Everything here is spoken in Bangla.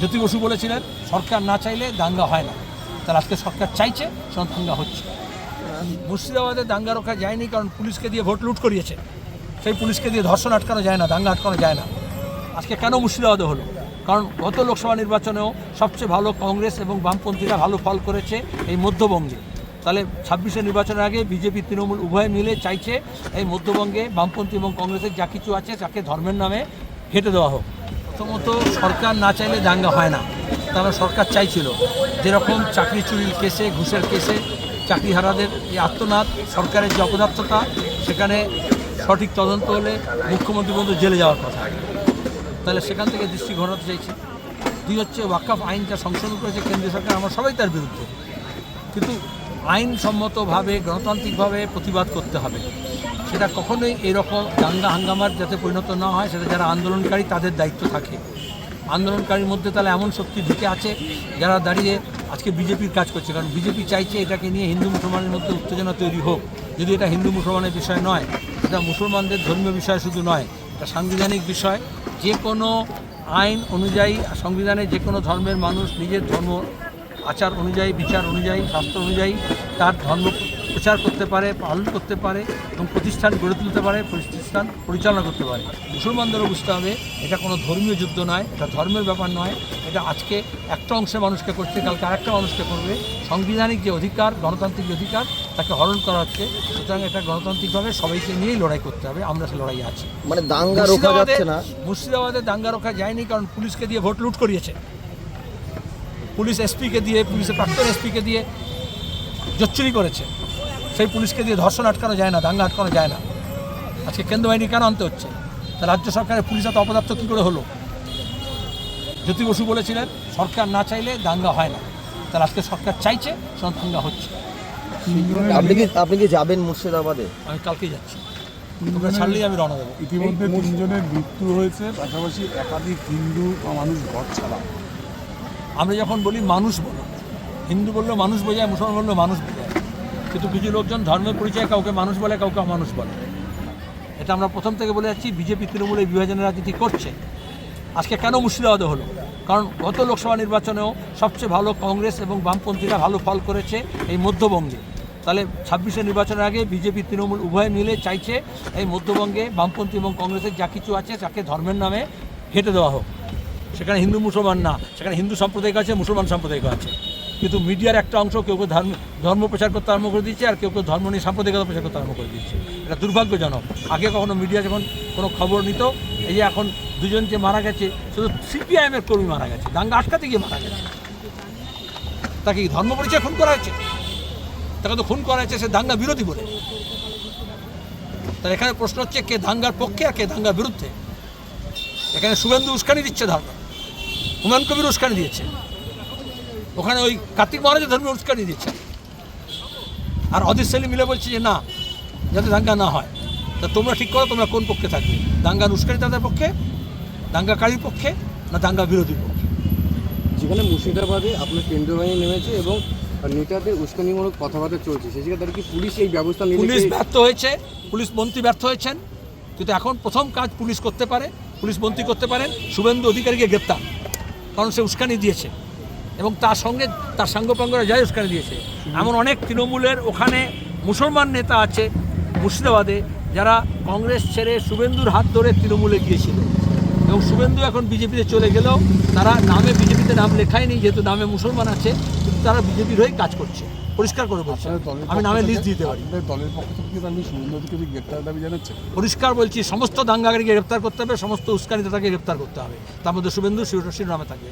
জ্যোতি বসু বলেছিলেন, সরকার না চাইলে দাঙ্গা হয় না। তাহলে আজকে সরকার চাইছে সেখানে দাঙ্গা হচ্ছে। মুর্শিদাবাদে দাঙ্গা রক্ষা যায়নি, কারণ পুলিশকে দিয়ে ভোট লুট করিয়েছে। সেই পুলিশকে দিয়ে ধর্ষণ আটকানো যায় না, দাঙ্গা আটকানো যায় না। আজকে কেন মুর্শিদাবাদে হলো? কারণ গত লোকসভা নির্বাচনেও সবচেয়ে ভালো কংগ্রেস এবং বামপন্থীরা ভালো ফল করেছে এই মধ্যবঙ্গে। তাহলে ছাব্বিশে নির্বাচনের আগে বিজেপি, তৃণমূল উভয় মিলে চাইছে এই মধ্যবঙ্গে বামপন্থী এবং কংগ্রেসের যা কিছু আছে, তাকে ধর্মের নামে হেঁটে দেওয়া হোক। প্রথমত সরকার না চাইলে দাঙ্গা হয় না। তারা সরকার চাইছিল। যেরকম চাকরি চুরির কেসে, ঘুষের কেসে চাকরিহারাদের এই আত্মনাদ, সরকারের যে অপদার্থতা, সেখানে সঠিক তদন্ত হলে মুখ্যমন্ত্রী পর্যন্ত জেলে যাওয়ার কথা। তাহলে সেখান থেকে দৃষ্টি ঘটাতে চাইছি। দুই হচ্ছে ওয়াকাফ আইনটা সংশোধন করেছে কেন্দ্রীয় সরকার, আমরা সবাই তার বিরুদ্ধে। কিন্তু আইনসম্মতভাবে, গণতান্ত্রিকভাবে প্রতিবাদ করতে হবে। সেটা কখনোই এরকম দাঙ্গা হাঙ্গামার যাতে পরিণত না হয়, সেটা যারা আন্দোলনকারী তাদের দায়িত্ব থাকে। আন্দোলনকারীর মধ্যে তাহলে এমন শক্তি ঢুকে আছে, যারা দাঁড়িয়ে আজকে বিজেপির কাজ করছে। কারণ বিজেপি চাইছে এটাকে নিয়ে হিন্দু মুসলমানের মধ্যে উত্তেজনা তৈরি হোক। যদি এটা হিন্দু মুসলমানের বিষয় নয় এটা মুসলমানদের ধর্মীয় বিষয় শুধু নয়, এটা সাংবিধানিক বিষয়। যে কোনো আইন অনুযায়ী, সংবিধানে যে কোনো ধর্মের মানুষ নিজের ধর্ম আচার অনুযায়ী বিচার অনুযায়ী স্বাস্থ্য অনুযায়ী তার ধর্ম প্রচার করতে পারে পালন করতে পারে এবং প্রতিষ্ঠান গড়ে তুলতে পারে প্রতিষ্ঠান পরিচালনা করতে পারে। মুসলমানদেরও বুঝতে হবে এটা কোনো ধর্মীয় যুদ্ধ নয় এটা ধর্মের ব্যাপার নয় এটা আজকে একটা অংশের মানুষকে করছে কালকে আরেকটা মানুষকে করবে। সাংবিধানিক যে অধিকার গণতান্ত্রিক যে অধিকার তাকে হরণ করা হচ্ছে। সুতরাং এটা গণতান্ত্রিকভাবে সবাইকে নিয়েই লড়াই করতে হবে আমরা সে লড়াই আছি। মানে দাঙ্গা রোখা যাচ্ছে না? মুর্শিদাবাদে দাঙ্গা রক্ষা যায়নি কারণ পুলিশকে দিয়ে ভোট লুট করিয়েছে। পুলিশ এসপিকে দিয়ে পুলিশের প্রাক্তন এসপিকে দিয়ে জচ্চুরি করেছে। সেই পুলিশকে দিয়ে ধর্ষণ আটকানো যায় না দাঙ্গা আটকানো যায় না। আজকে কেন্দ্র বাহিনী কেন আনতে হচ্ছে? তা রাজ্য সরকারের পুলিশ এত অপদার্থ কী করে হলো? জ্যোতি বসু বলেছিলেন সরকার না চাইলে দাঙ্গা হয় না। তাহলে আজকে সরকার চাইছে সেখানে দাঙ্গা হচ্ছে। আপনি কি আপনি কি যাবেন মুর্শিদাবাদে? আমি কালকেই যাচ্ছি। তোমরা ছাড়লেই আমি রওনা দেবো। ইতিমধ্যে তিনজনের মৃত্যু হয়েছে পাশাপাশি একাধিক হিন্দু বা মানুষ ঘর ছাড়া। আমরা যখন বলি মানুষ বলো, হিন্দু বলল মানুষ বোঝায়, মুসলমান বললেও মানুষ বোঝায়। কিন্তু কিছু লোকজন ধর্মের পরিচয় কাউকে মানুষ বলে, কাউকে অমানুষ বলে। এটা আমরা প্রথম থেকে বলে যাচ্ছি, বিজেপি তৃণমূল বিভাজনের রাজনীতি করছে। আজকে কেন মুর্শিদাবাদে হলো? কারণ গত লোকসভা নির্বাচনেও সবচেয়ে ভালো কংগ্রেস এবং বামপন্থীরা ভালো ফল করেছে এই মধ্যবঙ্গে। তাহলে ছাব্বিশে নির্বাচনের আগে বিজেপি তৃণমূল উভয় মিলে চাইছে এই মধ্যবঙ্গে বামপন্থী এবং কংগ্রেসের যা কিছু আছে তাকে ধর্মের নামে হেঁটে দেওয়া হোক। সেখানে হিন্দু মুসলমান না, সেখানে হিন্দু সাম্প্রদায়িক আছে, মুসলমান সাম্প্রদায়িক আছে। কিন্তু মিডিয়ার একটা অংশ কেউ কেউ ধর্ম ধর্ম প্রচার করতে আরম্ভ করে দিচ্ছে আর কেউ কেউ ধর্ম নিয়ে সাম্প্রদায়িকতা প্রচার করতে আরম্ভ করে দিচ্ছে এটা দুর্ভাগ্যজনক। আগে কখনো মিডিয়া যখন কোনো খবর নিত, এই যে এখন দুজন যে মারা গেছে, শুধু সিপিআইএমের কর্মী মারা গেছে, দাঙ্গা আটকাতে গিয়ে মারা গেছে। তাকে ধর্ম পরিচয় খুন করা হয়েছে? তাকে তো খুন করা হয়েছে, সে দাঙ্গা বিরোধী বলে। তার এখানে প্রশ্ন হচ্ছে, কে দাঙ্গার পক্ষে আর কে দাঙ্গার বিরুদ্ধে? এখানে শুভেন্দু উস্কানি দিচ্ছে ধর্ম। হুমায়ুন কবির উস্কানি দিয়েছে। ওখানে ওই কার্তিক মহারাজের ধর্মে উস্কানি দিয়েছে। আর অদিত সেলিম মিলে বলছে যে না যাতে দাঙ্গা না হয় তা তোমরা ঠিক করো তোমরা কোন পক্ষে থাকবে? দাঙ্গার উস্কানি তাদের পক্ষে দাঙ্গাকারীর পক্ষে না দাঙ্গা বিরোধীর পক্ষে? যেখানে মুর্শিদাবাদে আপনার কেন্দ্রীয় বাহিনী নেমেছে এবং নেতাদের উস্কানিমূলক কথাবার্তা চলছে জায়গায় তারা কি পুলিশ এই ব্যবস্থা পুলিশ ব্যর্থ হয়েছে পুলিশ মন্ত্রী ব্যর্থ হয়েছেন কিন্তু এখন প্রথম কাজ পুলিশ করতে পারে পুলিশ মন্ত্রী করতে পারেন শুভেন্দু অধিকারীকে গ্রেপ্তার। কারণ সে উস্কানি দিয়েছে। এবং তার সঙ্গে তার সাঙ্গপাঙ্গরা যাই উস্কানি দিয়েছে। এমন অনেক তৃণমূলের ওখানে মুসলমান নেতা আছে মুর্শিদাবাদে, যারা কংগ্রেস ছেড়ে শুভেন্দুর হাত ধরে তৃণমূলে গিয়েছিল। এবং শুভেন্দু এখন বিজেপিতে চলে গেলেও তারা নামে বিজেপিতে নাম লেখায়নি যেহেতু নামে মুসলমান আছে কিন্তু তারা বিজেপির হয়ে কাজ করছে। পরিষ্কার করে বলছে আমি নামে লিস্ট দিতে পারি। দলের পক্ষ থেকে আপনি সুরেন্দ্র গ্রেপ্তার দাবি জানাচ্ছেন পরিষ্কার বলছি সমস্ত দাঙ্গাকারীকে গ্রেপ্তার করতে হবে সমস্ত উস্কানিদাতাকে গ্রেপ্তার করতে হবে। তার মধ্যে শুভেন্দু শিরোনামে থাকবে।